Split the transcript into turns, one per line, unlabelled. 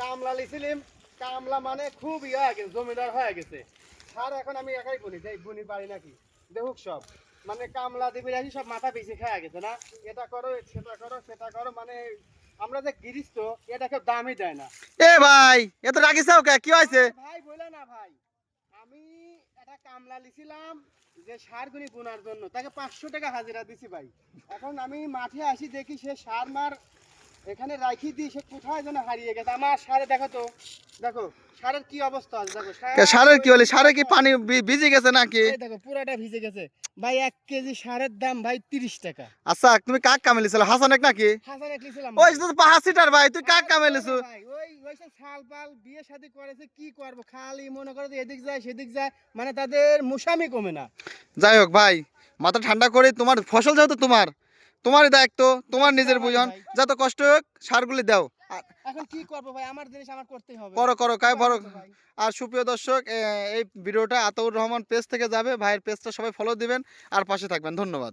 কামলা লিছিলাম। কামলা মানে খুব ইয়ে গেছে জমিদার হয়ে গেছে। সার এখন আমি একাই বলি যাই বুনি পারি নাকি? দেখুক সব। মানে কামলা দিবি রাখি সব মাথা বেশি খাওয়া গেছে না? এটা করো সেটা করো সেটা করো মানে আমরা যে গিরিস্ত এটা কেউ দামই দেয় না।
এ ভাই এত রাগিসাও কে? কি হয়েছে?
ভাই বলে না ভাই। আমি একটা কামলা লিছিলাম যে সার গুনি বোনার জন্য। তাকে পাঁচশো টাকা হাজিরা দিছি ভাই। এখন আমি মাঠে আসি দেখি সে সার মার এখানে রাখি দিই সে কোথায় যেন হারিয়ে গেছে। আমার সারে দেখো তো দেখো সারের কি অবস্থা আছে দেখো
সারের কি হলে? সারে কি পানি ভিজে গেছে নাকি?
দেখো পুরাটা ভিজে গেছে। ভাই এক কেজি সারের দাম ভাই তিরিশ টাকা।
আচ্ছা তুমি কাক কামেলিছিল হাসানেক নাকি?
লিছিলাম
ওই তো ভাই তুই কাক কামেলিছু
ভাই, ওই ওই সব শাল পাল বিয়ে শাদী করেছে কি করব? খালি মনে করে যে এদিক যায় সেদিক যায় মানে তাদের মুসামি কমে না।
যাই হোক ভাই মাথা ঠান্ডা করে তোমার ফসল যেহেতু তোমার তোমারই দায়িত্ব তোমার নিজের বুঝন। যত কষ্ট হোক সারগুলি দাও।
এখন কি করব ভাই? আমার জিনিস আমার করতেই হবে।
করো করো কাই বড় আর সুপ্রিয় দর্শক এই ভিডিওটা আতাউর রহমান পেজ থেকে যাবে। ভাইয়ের পেজটা সবাই ফলো দিবেন। আর পাশে থাকবেন। ধন্যবাদ।